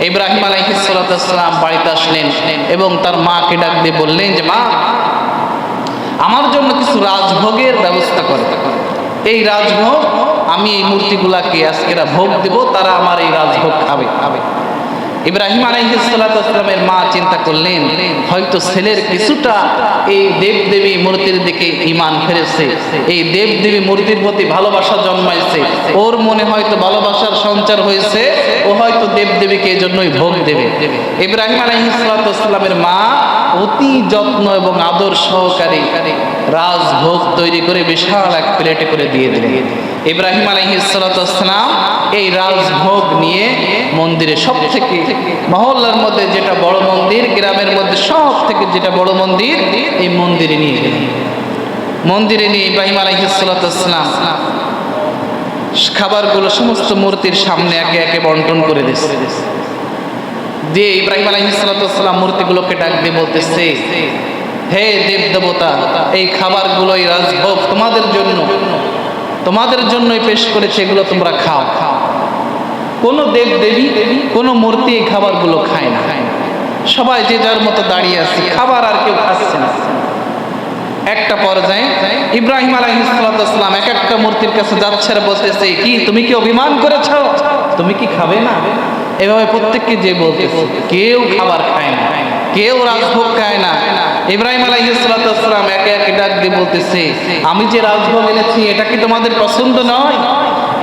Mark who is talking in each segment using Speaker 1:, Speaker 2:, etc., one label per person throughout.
Speaker 1: ইব্রাহিম আলাইহিসালাম বাড়িতে আসলেন এবং তার মাকে ডাক দিয়ে বললেন যে, মা, আমার জন্য কিছু রাজভোগের ব্যবস্থা করে। এই রাজভোগ আমি এই মূর্তিগুলাকে আজকেরা ভোগ দেব, তারা আমার এই রাজভোগ খাবে খাবে। ইব্রাহিম আলাইহিসালামের মা চিন্তা করলেন, হয়তো ছেলের কিছুটা এই দেবদেবী মূর্তির দিকে ইমান ফেরেছে। এই দেবদেবী মূর্তির প্রতি ভালোবাসা জন্মাইছে। ওর মনে হয়তো ভালোবাসার সঞ্চার হয়েছে, ও হয়তো দেবদেবীকে এই জন্যই ভোগ দেবে। ইব্রাহিম আলাইহিসালামের মা অতি যত্ন এবং আদর সহকারে রাজভোগ তৈরি করে বিশাল এক প্লেটে করে দিয়ে দিলেন। ইব্রাহিম আলাইহিসালাম এই রাজভোগ নিয়ে মন্দিরে সব থেকে মহল্লার মধ্যে যেটা বড় মন্দির, গ্রামের মধ্যে সব থেকে যেটা বড় মন্দির, এই মন্দিরে নিয়ে গেলেন। মন্দিরে নিয়ে ইব্রাহিম আলাইহিসালাম খাবারগুলো সমস্ত মূর্তির সামনে একে একে বন্টন করে দিচ্ছে দিয়ে ইব্রাহিম আলাইহিসালাম মূর্তিগুলোকে ডাক দিয়ে বলতেছে, হে দেব দেবতা এই খাবারগুলো এই রাজভোগ তোমাদের জন্য। তোমাদের জন্যই পেশ করেছে এগুলো তোমরা খাও। খাও কোনো দেব দেবী কোনো মূর্তি এই খাবারগুলো খায় না। সবাই যে যার মতো দাঁড়িয়ে আছে, খাবার আর কেউ খাচ্ছে না। একটা পর্যায়ে ইব্রাহিম আলাইহিসালাম এক একটা মূর্তির কাছে যাচ্ছে আর বলতেছে, কি, তুমি কি অভিমান করেছ? তুমি কি খাবে না? এভাবে প্রত্যেককে যে বলতে কেউ খাবার খায় না, কেউ রাজভোগ খায় না। ইব্রাহিম আলাইহিসালাম একে একে ডাক দিয়ে বলতেছে, আমি যে রাজভোগ এনেছি, এটা কি তোমাদের পছন্দ নয়?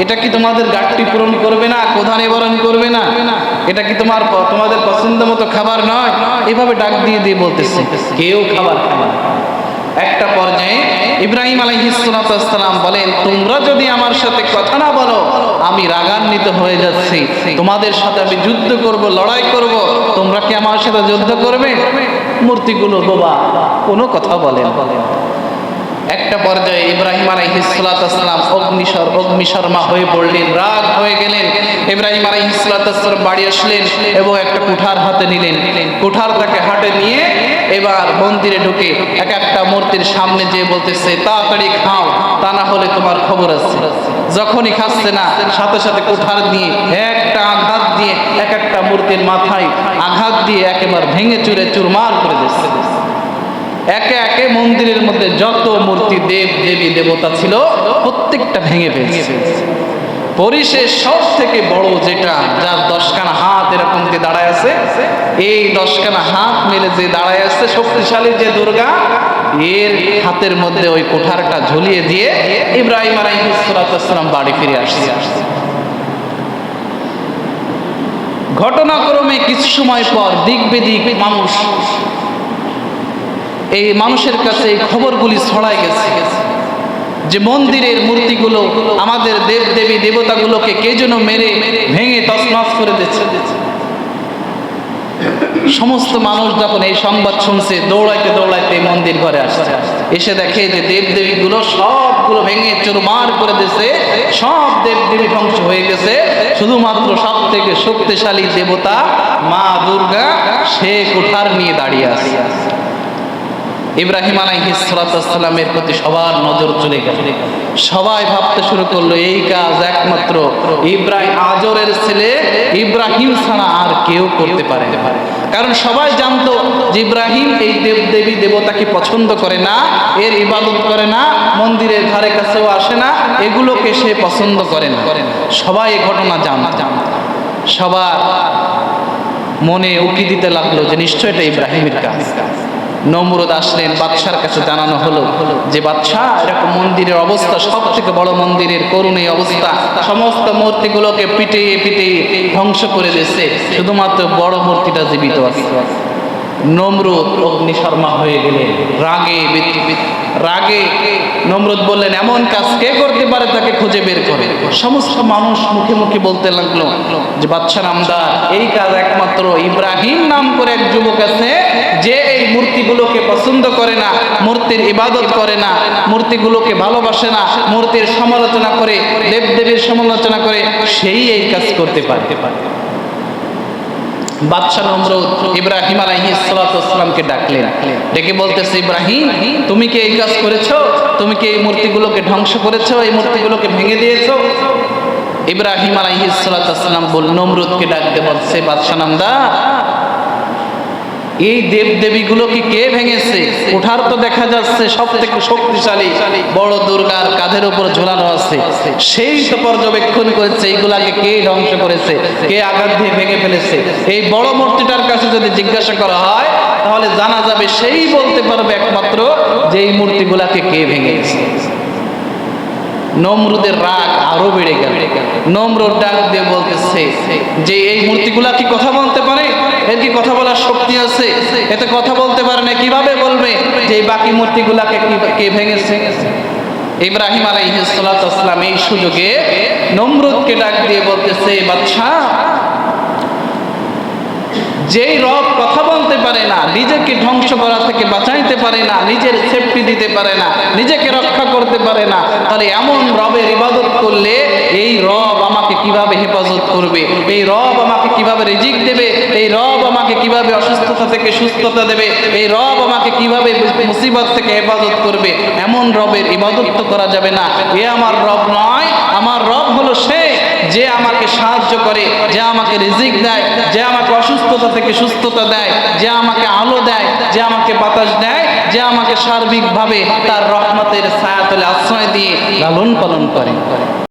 Speaker 1: এটা কি তোমাদের গাঠটি পূরণ করবে না কোধা নিবারণ করবে না? এটা কি তোমার তোমাদের পছন্দ মতো খাবার নয়? এভাবে ডাক দিয়ে দিয়ে বলতেছে, কেউ খাবার খায় না। একটা পর্যায়ে ইব্রাহিম আলহিসাম বলেন, তোমরা যদি আমার সাথে কথা না বলো, আমি রাগান্বিত হয়ে যাচ্ছি। তোমাদের সাথে আমি যুদ্ধ করব, লড়াই করব। তোমরা কি আমার সাথে যুদ্ধ করবে? মূর্তিগুলো বোবা কোনো কথা বলেন একটা পর্যায়ে ইব্রাহিম আলাইহিসালাম অগ্নিশর, অগ্নিশর্মা হয়ে পড়লেন, রাগ হয়ে গেলেন। ইব্রাহিম আলাইহিসালাম বাড়ি আসলেন এবং একটা কুঠার হাতে নিলেন। কুঠার তাকে হাতে নিয়ে এবার মন্দিরে ঢুকে এক একটা মূর্তির সামনে যেয়ে বলতেছে, তাড়াতাড়ি খাও, তা না হলে তোমার খবর আছে। যখনই খাচ্ছে না, সাথে সাথে কুঠার দিয়ে একটা আঘাত দিয়ে এক একটা মূর্তির মাথায় আঘাত দিয়ে একেবারে ভেঙে চুরে চুরমার করে দিচ্ছে। একে একে মন্দিরের মধ্যে যত মূর্তি দেব, দেবী, দেবতা ছিল, প্রত্যেকটা ভেঙে ফেলছে। পরিশেষ সব থেকে বড় যেটা, যার দশখানা হাত এরকম যে দাঁড়ায় আছে, এই দশখানা হাত মেলে যে দাঁড়ায় আছে, শক্তিশালী যে দুর্গা, এর হাতের মধ্যে ওই কোঠারটা ঝুলিয়ে দিয়ে ইব্রাহিম আলাইহিসসালাম বাড়ি ফিরে আসছে। ঘটনাক্রমে কিছু সময় পর দিক বেদিক মানুষ, এই মানুষের কাছে এই খবরগুলি ছড়ায় গেছে গেছে। যে মন্দিরের মূর্তিগুলো আমাদের দেব দেবী দেবতাগুলোকে কে যেন মেরে ভেঙে তছনছ করে দিচ্ছে সমস্ত মানুষ যখন এই সংবাদ শুনছে, দৌড়াইতে দৌড়াইতে মন্দির ঘরে আসছে। এসে দেখে যে দেব দেবীগুলো সবগুলো ভেঙে চুরমার করে দিছে সব দেব দেবী ধ্বংস হয়ে গেছে। শুধুমাত্র সব থেকে শক্তিশালী দেবতা মা দুর্গা সে কুঠার নিয়ে দাঁড়িয়ে আছে। ইব্রাহিম আলাইহিসালামের প্রতি সবার নজর চলে গেল। সবাই ভাবতে শুরু করল, এই কাজ একমাত্র ইব্রাহিম আজরের ছেলে ইব্রাহিম ছাড়া আর কেউ করতে পারে কারণ সবাই জানতো যে ইব্রাহিম এই দেব দেবী দেবতাকে পছন্দ করে না, এর ইবাদত করে না, মন্দিরের ধারে কাছেও আসে না, এগুলোকে সে পছন্দ করে না। সবাই এ ঘটনা জানত। সবার মনে উকি দিতে লাগল যে নিশ্চয় এটা ইব্রাহিমের কাজ। নমরুদ আসলেন, বাদশার কাছে জানানো হলো যে বাদশাহ এরকম মন্দিরের অবস্থা সব থেকে বড় মন্দিরের করুণ এই অবস্থা। সমস্ত মূর্তিগুলোকে পিটিয়ে পিটিয়ে ধ্বংস করে দিয়েছে। শুধুমাত্র বড় মূর্তিটা জীবিত আছে। নমরুদ অগ্নিশর্মা হয়ে গেলেন। রাগে রাগে নমরুদ বললেন, এমন কাজ কে করতে পারে তাকে খুঁজে বের করে? সমস্ত মানুষ মুখে মুখে বলতে লাগল যে, বাচ্চা নামদার, এই কাজ একমাত্র ইব্রাহিম নাম করে এক যুবক আছে, যে এই মূর্তিগুলোকে পছন্দ করে না, মূর্তির ইবাদত করে না, মূর্তিগুলোকে ভালোবাসে না, মূর্তির সমালোচনা করে, দেবদেবীর সমালোচনা করে, সেই এই কাজ করতে পারতে পারে। বাদশাহ নমরুদ ইব্রাহিম আলাইহি আলাইহিসসালামকে ডাকলেন। ডেকে বলতেছে, ইব্রাহিম, তুমি কি এই কাজ করেছ? তুমি কি এই মূর্তিগুলোকে ধ্বংস করেছ? এই মূর্তিগুলোকে ভেঙে দিয়েছ? ইব্রাহিম আলাইহিসসালাম বল নমরুদকে ডাকতে বলছে বাদশা নামদা এই দেব দেবীগুলোকে কে ভেঙেছে? ওঠার তো দেখা যাচ্ছে সব থেকে শক্তিশালী বড় দুর্গার কাঁধের উপর ঝোলানো আছে। সেই তো পর্যবেক্ষণ করেছে, এইগুলাকে কে ধ্বংস করেছে? কে আঘাত দিয়ে ভেঙে ফেলেছে? এই বড় মূর্তিটার কাছে যদি জিজ্ঞাসা করা হয়, তাহলে জানা যাবে সেই বলতে পারবে একমাত্র যে এই মূর্তিগুলাকে কে ভেঙেছে। নমরুদের রাগ আরও বেড়ে গেল। নমরুদ ডাক দিয়ে বলতেছে যে এই মূর্তিগুলা কি কথা বলতে পারে? এর কি কথা বলার শক্তি আছে? এতে কথা বলতে পারে না, কীভাবে বলবে? যে এই বাকি মূর্তিগুলাকে কি- কে ভেঙেছে? ইব্রাহিম আলাইহিস সালাম এই সুযোগে নমরুদকে ডাক দিয়ে বলতেছে বাদশা যেই রব কথা বলতে পারে না, নিজেকে ধ্বংস করা থেকে বাঁচাইতে পারে না, নিজের সেফটি দিতে পারে না, নিজেকে রক্ষা করতে পারে না, তাহলে এমন রবের ইবাদত করলে এই রব আমাকে কীভাবে হেফাজত করবে? এই রব আমাকে কীভাবে রিজিক দেবে? এই রব আমাকে কীভাবে অসুস্থতা থেকে সুস্থতা দেবে? এই রব আমাকে কীভাবে মুসিবত থেকে হেফাজত করবে? এমন রবের ইবাদত তো করা যাবে না। এ আমার রব নয়, আমার রব হলো সে যে আমাকে সাহায্য করে, যে আমাকে রিজিক দেয়, যে আমাকে অসুস্থতা থেকে সুস্থতা দেয়, যে আমাকে আলো দেয়, যে আমাকে বাতাস দেয়, যে আমাকে সার্বিকভাবে তার রহমতের ছায়াতলে আশ্রয় দিয়ে লালন পালন করে।